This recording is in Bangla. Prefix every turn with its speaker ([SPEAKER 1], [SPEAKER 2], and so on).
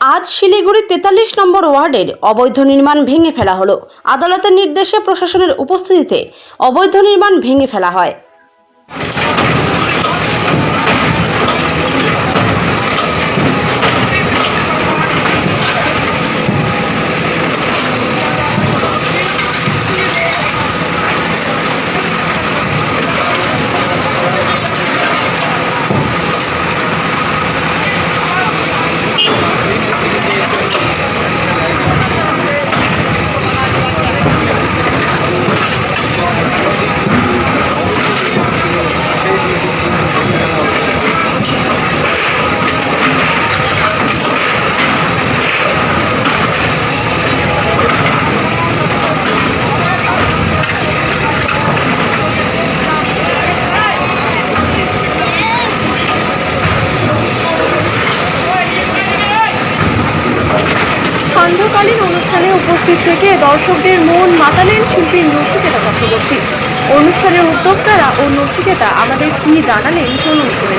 [SPEAKER 1] আজ শিলিগুড়ি তেতাল্লিশ নম্বর ওয়ার্ডের অবৈধ নির্মাণ ভেঙে ফেলা হলো। আদালতের নির্দেশে প্রশাসনের উপস্থিতিতে অবৈধ নির্মাণ ভেঙে ফেলা হয়।
[SPEAKER 2] সান্ধ্যকালীন অনুষ্ঠানে উপস্থিত থেকে দর্শকদের মন মাতালেন শিল্পী নচিকেতা চক্রবর্তী। অনুষ্ঠানের উদ্যোক্তারা ও নচিকেতা আমাদের কি জানালেন শুনুন করে